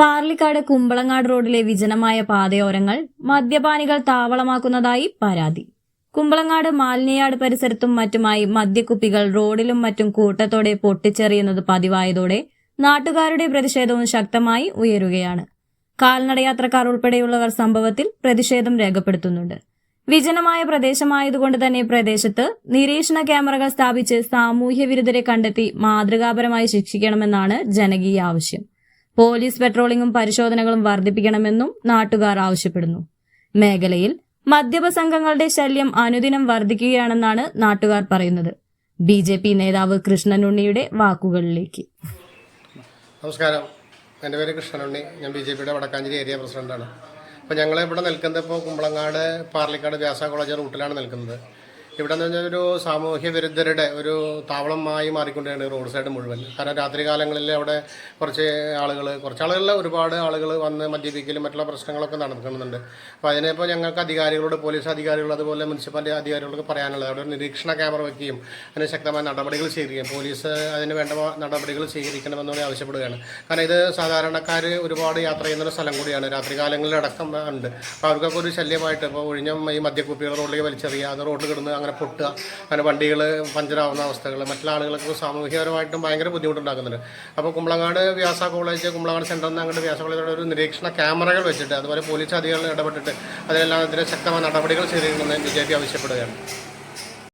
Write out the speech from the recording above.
പാർലിക്കാട് കുമ്പളങ്ങാട് റോഡിലെ വിജനമായ പാതയോരങ്ങൾ മദ്യപാനികൾ താവളമാക്കുന്നതായി പരാതി. കുമ്പളങ്ങാട് മാലിന്യയാട് പരിസരത്തും മറ്റുമായി മദ്യക്കുപ്പികൾ റോഡിലും മറ്റും കൂട്ടത്തോടെ പൊട്ടിച്ചെറിയുന്നത് പതിവായതോടെ നാട്ടുകാരുടെ പ്രതിഷേധവും ശക്തമായി ഉയരുകയാണ്. കാൽനടയാത്രക്കാർ ഉൾപ്പെടെയുള്ളവർ സംഭവത്തിൽ പ്രതിഷേധം രേഖപ്പെടുത്തുന്നുണ്ട്. വിജനമായ പ്രദേശമായതുകൊണ്ട് തന്നെ പ്രദേശത്ത് നിരീക്ഷണ ക്യാമറകൾ സ്ഥാപിച്ച് സാമൂഹ്യ വിരുദ്ധരെ കണ്ടെത്തി മാതൃകാപരമായി ശിക്ഷിക്കണമെന്നാണ് ജനകീയ ആവശ്യം. പോലീസ് പെട്രോളിംഗും പരിശോധനകളും വർദ്ധിപ്പിക്കണമെന്നും നാട്ടുകാർ ആവശ്യപ്പെടുന്നു. മേഖലയിൽ മദ്യപ സംഘങ്ങളുടെ ശല്യം അനുദിനം വർദ്ധിക്കുകയാണെന്നാണ് നാട്ടുകാർ പറയുന്നത്. ബി ജെ പി നേതാവ് കൃഷ്ണനുണ്ണിയുടെ വാക്കുകളിലേക്ക്. നമസ്കാരം. എന്റെ പേര് കൃഷ്ണനുണ്ണി. ഞാൻ ബി ജെ പിയുടെ വടക്കാഞ്ചേരി ഏരിയ പ്രസിഡന്റാണ്. അപ്പോൾ ഞങ്ങൾ ഇവിടെ നിൽക്കുന്നത് ഇപ്പോൾ കുമ്പളങ്ങാട് പാർലിക്കാട് വ്യാസ കോളേജ് റൂട്ടിലാണ് നിൽക്കുന്നത്. ഇവിടെ എന്ന് പറഞ്ഞാൽ ഒരു സാമൂഹ്യ വിരുദ്ധരുടെ ഒരു താവളമായി മാറിക്കൊണ്ടാണ് റോഡ് സൈഡ് മുഴുവൻ. കാരണം രാത്രി കാലങ്ങളിൽ അവിടെ കുറച്ച് ആളുകൾ കുറച്ച് ആളുകളിൽ ഒരുപാട് ആളുകൾ വന്ന് മദ്യപിക്കലും മറ്റുള്ള പ്രശ്നങ്ങളൊക്കെ നടക്കുന്നുണ്ട്. അപ്പോൾ അതിനിപ്പോൾ ഞങ്ങൾക്ക് അധികാരികളോട് പോലീസ് അധികാരികൾ അതുപോലെ മുനിസിപ്പാലിറ്റി അധികാരികളോട് പറയാനുള്ളത് അവിടെ ഒരു നിരീക്ഷണ ക്യാമറ വയ്ക്കുകയും അതിന് ശക്തമായ നടപടികൾ സ്വീകരിക്കുകയും പോലീസ് അതിന് വേണ്ട നടപടികൾ സ്വീകരിക്കണമെന്നുകൂടി ആവശ്യപ്പെടുകയാണ്. കാരണം ഇത് സാധാരണക്കാർ ഒരുപാട് യാത്ര ചെയ്യുന്ന സ്ഥലം കൂടിയാണ്. രാത്രി കാലങ്ങളിലടക്കം ഉണ്ട്. അപ്പോൾ അവർക്കൊക്കെ ഒരു ശല്യമായിട്ട് ഇപ്പോൾ ഒഴിഞ്ഞ ഈ മദ്യക്കുപ്പികൾ റോഡിലേക്ക് വലിച്ചെറിയുക അത് റോഡിൽ കിടന്ന് അങ്ങനെ പൊട്ടുക അങ്ങനെ വണ്ടികൾ പഞ്ചറാവുന്ന അവസ്ഥകൾ മറ്റുള്ള ആളുകൾക്ക് സാമൂഹികപരമായിട്ടും ഭയങ്കര ബുദ്ധിമുട്ടുണ്ടാക്കുന്നുണ്ട്. അപ്പോൾ കുമ്പളങ്ങാട് വ്യാസ കോളേജ് കുമ്പളങ്ങാട് സെന്ററിൽ നിന്ന് അങ്ങോട്ട് വ്യാസ കോളേജിലൂടെ ഒരു നിരീക്ഷണ ക്യാമറകൾ വെച്ചിട്ട് അതുപോലെ പോലീസ് അധികാരികൾ ഇടപെട്ടിട്ട് അതിനെല്ലാം ഇതിന് ശക്തമായ നടപടികൾ സ്വീകരിക്കണമെന്ന് ബി ജെ പി ആവശ്യപ്പെടുകയാണ്.